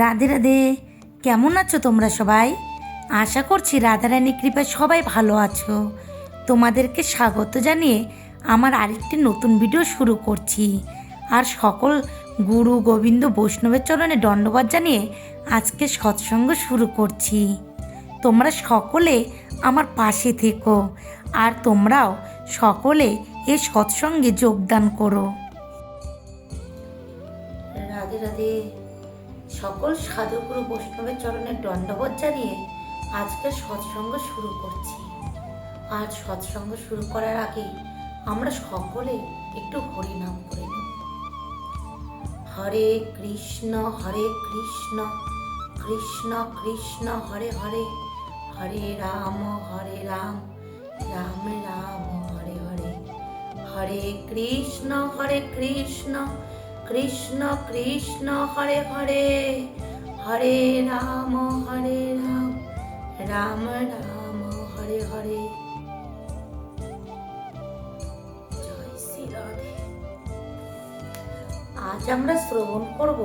রাধে রাধে। কেমন আছো তোমরা সবাই? আশা করছি রাধারানী কৃপায় সবাই ভালো আছো। তোমাদেরকে স্বাগত জানিয়ে আমার আরেকটি নতুন ভিডিও শুরু করছি। আর সকল গুরু গোবিন্দ বৈষ্ণবের চরণে দণ্ডবাদ জানিয়ে আজকে সৎসঙ্গ শুরু করছি। তোমরা সকলে আমার পাশে থেকো আর তোমরাও সকলে এই সৎসঙ্গে যোগদান করো। রাধে রাধে। সকল সাধুগুরু বৈষ্ণবের চরণের দণ্ডবোধ জানিয়ে আজকের সৎসঙ্গ শুরু করছি। আজ সৎসঙ্গ শুরু করার আগে আমরা সকলে একটু হরিনাম করে নেব হরে কৃষ্ণ হরে কৃষ্ণ কৃষ্ণ কৃষ্ণ, হরে হরে হরে রাম হরে রাম রাম রাম, হরে হরে। হরে কৃষ্ণ হরে কৃষ্ণ কৃষ্ণ কৃষ্ণ, হরে হরে হরে রাম হরে রাম রাম রাম, হরে হরে। জয় শ্রী আজ আমরা শ্রবণ করব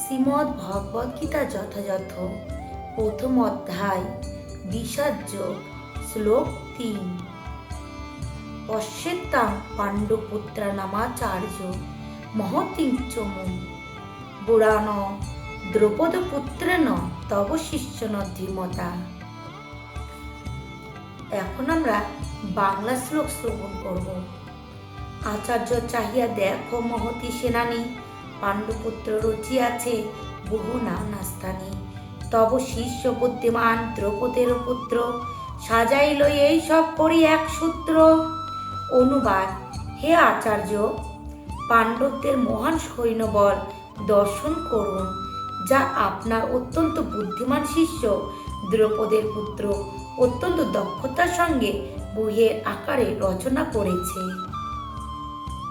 শ্রীমদ্ ভগবদ গীতা যথাযথ, প্রথম অধ্যায় বিষাদ যোগ শ্লোক তিন। পশ্যেত্তাং পাণ্ডুপুত্রা নামাচার্য মহতিঞ্চমু বুড়ান দ্রৌপদ পুত্রেন তব শিষ্য ধীমতা। এখন আমরা বাংলা শ্লোক শ্রবণ করব। আচার্য চাহিয়া দেখো মহতি সেনানী, পাণ্ডুপুত্র আছে বহু নানাস্থানী তব শিষ্য বুদ্ধিমান দ্রৌপদের পুত্র, সাজাইল এই সব করি এক সূত্র। অনুবাদ, হে আচার্য পাণ্ডবদের মহান সৈন্যবল দর্শন করুন, যা আপনার অত্যন্ত বুদ্ধিমান শিষ্য দ্রৌপদের পুত্র অত্যন্ত দক্ষতার সঙ্গে বইয়ের আকারে রচনা করেছে।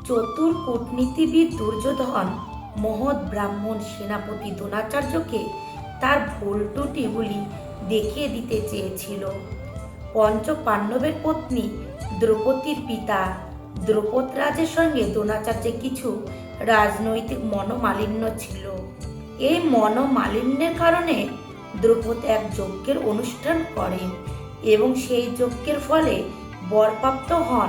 চতুর কূটনীতিবিদ দুর্যোধন মহৎ ব্রাহ্মণ সেনাপতি দ্রোণাচার্যকে তার ভুল ত্রুটিগুলি দেখিয়ে দিতে চেয়েছিল। পঞ্চ পাণ্ডবের পত্নী দ্রৌপদীর পিতা দ্রৌপদ রাজের সঙ্গে দ্রোণাচার্যের কিছু রাজনৈতিক মনোমালিন্য ছিল। এই মনোমালিন্যের কারণে দ্রৌপদ এক যজ্ঞের অনুষ্ঠান করেন এবং সেই যজ্ঞের ফলে বরপ্রাপ্ত হন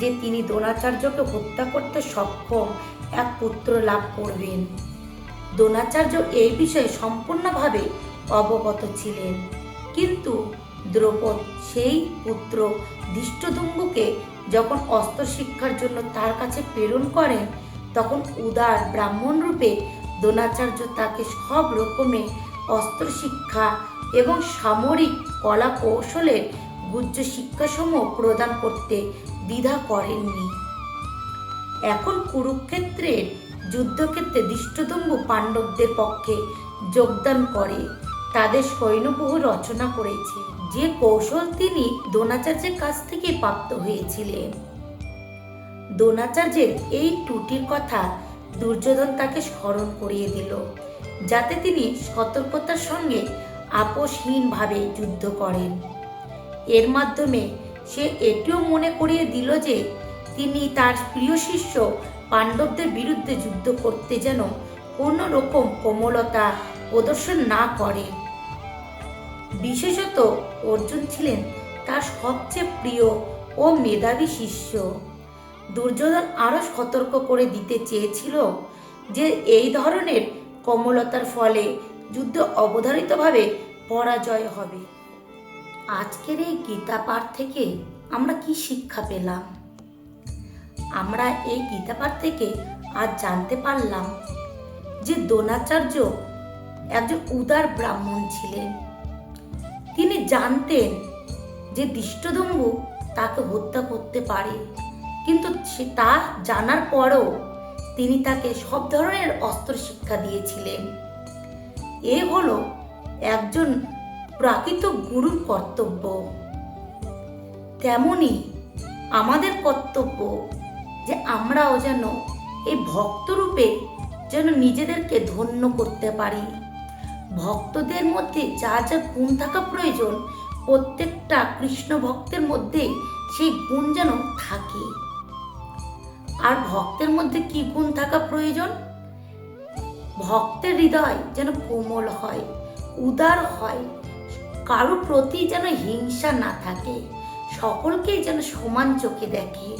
যে তিনি দ্রোণাচার্যকে হত্যা করতে সক্ষম এক পুত্র লাভ করবেন। দ্রোণাচার্য এই বিষয়ে সম্পূর্ণভাবে অবগত ছিলেন। কিন্তু দ্রৌপদ সেই পুত্র দৃষ্টদুম্বুকে যখন অস্ত্র শিক্ষার জন্য তার কাছে প্রেরণ করেন তখন উদার ব্রাহ্মণ রূপে দ্রোণাচার্য তাকে সব রকমের অস্ত্র শিক্ষা এবং সামরিক কলা কৌশলের গুহ্য শিক্ষাসমূহ প্রদান করতে দ্বিধা করেননি। এখন কুরুক্ষেত্রের, যুদ্ধক্ষেত্রে দৃষ্টদম্ভ পাণ্ডবদের পক্ষে যোগদান করে। তাদের সৈন্যবহু রচনা করেছে। যে কৌশল তিনি দ্রোণাচার্যের কাছ থেকে প্রাপ্ত হয়েছিলেন। দ্রোণাচার্যের এই ত্রুটির কথা দুর্যোধন তাকে স্মরণ করিয়ে দিল, যাতে তিনি সতর্কতার সঙ্গে আপোষহীনভাবে যুদ্ধ করেন। এর মাধ্যমে সে এটিও মনে করিয়ে দিল যে, তিনি তার প্রিয় শিষ্য পাণ্ডবদের বিরুদ্ধে যুদ্ধ করতে যেন কোনো রকম কোমলতা প্রদর্শন না করে। বিশেষত অর্জুন ছিলেন তার সবচেয়ে প্রিয় ও মেধাবী শিষ্য। দুর্যোধন আরও সতর্ক করে দিতে চেয়েছিল যে এই ধরনের কমলতার ফলে যুদ্ধ অবধারিতভাবে পরাজয় হবে। আজকের এই গীতা পাঠ থেকে আমরা কি শিক্ষা পেলাম? আমরা এই গীতা পাঠ থেকে আজ জানতে পারলাম যে দ্রোণাচার্য একজন উদার ব্রাহ্মণ ছিলেন। তিনি জানতেন যে দৃষ্টদম্ভু তাকে হত্যা করতে পারে। কিন্তু তা জানার পরও তিনি তাকে সব ধরনের অস্ত্র শিক্ষা দিয়েছিলেন। এ হলো একজন প্রাকৃত গুরুর কর্তব্য। তেমনি আমাদের কর্তব্য যে আমরাও যেন এই ভক্তরূপে যেন নিজেদেরকে ধন্য করতে পারি। ভক্তদের মধ্যে যা যা গুণ থাকা প্রয়োজন, প্রত্যেকটা কৃষ্ণ ভক্তের মধ্যে সেই গুণ যেন থাকে। আর ভক্তের মধ্যে কি গুণ থাকা প্রয়োজন? ভক্তের হৃদয় যেন কোমল হয়, উদার হয়, কারও প্রতি যেন হিংসা না থাকে সকলকেই যেন সমান চোখে দেখে,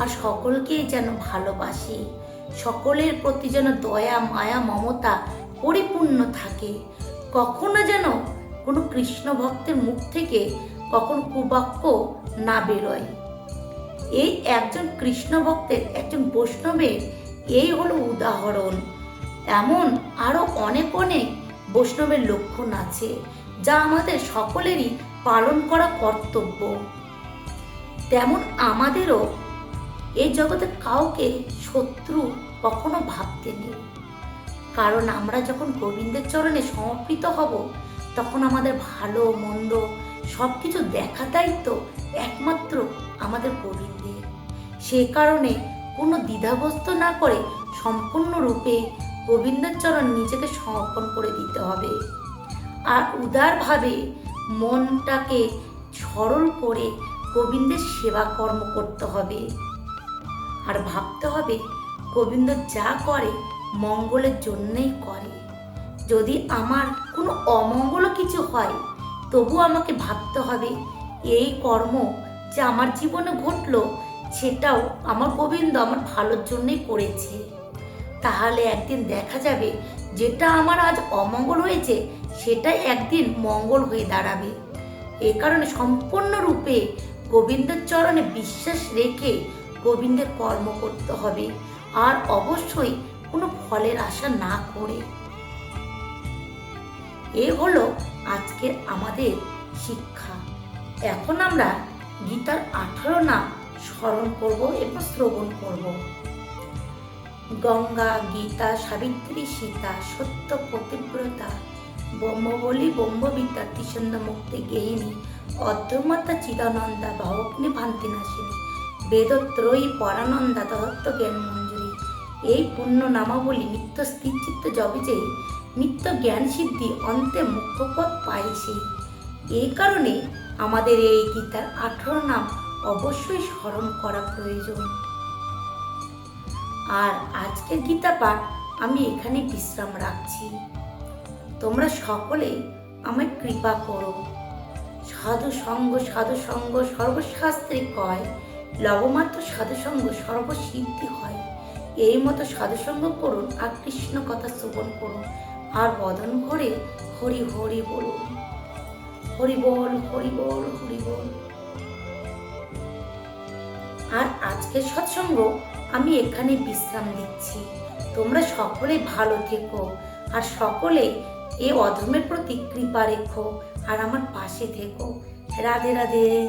আর সকলকেই যেন ভালোবাসে, সকলের প্রতি যেন দয়া, মায়া, মমতা পরিপূর্ণ থাকে। কখনো যেন কোনো কৃষ্ণ ভক্তের মুখ থেকে কখনো কুবাক্য না বেরোয়। এই একজন কৃষ্ণ ভক্তের একজন বৈষ্ণবের এই হলো উদাহরণ। এমন আরও অনেক অনেক বৈষ্ণবের লক্ষণ আছে, যা আমাদের সকলেরই পালন করা কর্তব্য। তেমন আমাদেরও এই জগতে কাউকে শত্রু কখনো ভাবতে নেই। কারণ আমরা যখন গোবিন্দের চরণে সমর্পিত হব, তখন আমাদের ভালো, মন্দ সব কিছু দেখা দায়িত্ব একমাত্র আমাদের গোবিন্দের। সে কারণে কোনো দ্বিধাগ্রস্ত না করে সম্পূর্ণরূপে গোবিন্দের চরণ নিজেকে সমর্পণ করে দিতে হবে। আর উদারভাবে মনটাকে সরল করে গোবিন্দের সেবা কর্ম করতে হবে। আর ভাবতে হবে গোবিন্দ যা করে মঙ্গলের জন্যই করে। যদি আমার কোনো অমঙ্গল কিছু হয়, তবু আমাকে ভাবতে হবে, এই কর্ম যে আমার জীবনে ঘটলো, সেটাও আমার গোবিন্দ আমার ভালোর জন্যই করেছে। তাহলে একদিন দেখা যাবে, যেটা আমার আজ অমঙ্গল হয়েছে, সেটাই একদিন মঙ্গল হয়ে দাঁড়াবে। এ কারণে সম্পূর্ণরূপে গোবিন্দের চরণে বিশ্বাস রেখে গোবিন্দের কর্ম করতে হবে। আর অবশ্যই কোনো ফলের আশা না করে। এ হলো আজকের আমাদের শিক্ষা। এখন আমরা গীতার আঠারো নাম স্মরণ করব এবং শ্রবণ করব। গঙ্গা, গীতা, সাবিত্রী, সীতা, সত্য, পতিব্রতা, ব্রহ্মবলী, ব্রহ্মবিদ্যা তিসন্দ মুক্তি, গেহিনী অদ্যমাতা চিদানন্দা ভবগ্নি ভান্তি নাশিনী বেদত্রয়ী, পরানন্দা, দত্ত জ্ঞান এই পুণ্য নামাবলী নিত্য স্থিরচিত্ত জবে যে নিত্য জ্ঞান সিদ্ধি অন্তে মুখ্যপদ পাইছে এই কারণে আমাদের এই গীতার আঠারো নাম অবশ্যই স্মরণ করা প্রয়োজন। আর আজকের গীতা পাঠ আমি এখানে বিশ্রাম রাখছি। তোমরা সকলে আমায় কৃপা করো। সাধু সঙ্গ সাধু সঙ্গ সর্বশাস্ত্রে কয়, লবমাত্র সাধু সঙ্গ সর্বসিদ্ধি হয়। এই মতো সাধু সঙ্গ করুন আর কৃষ্ণ কথা শ্রবণ করুন। আর বদন ভরে হরি হরি বলুন। হরি বল হরি বল হরি বল। আর আজকের সৎসঙ্গ আমি এখানে বিশ্রাম দিচ্ছি তোমরা সকলে ভালো থেকো আর সকলে এ অধর্মের প্রতি কৃপা রেখো আর আমার পাশে থেকো। রাধে রাধে।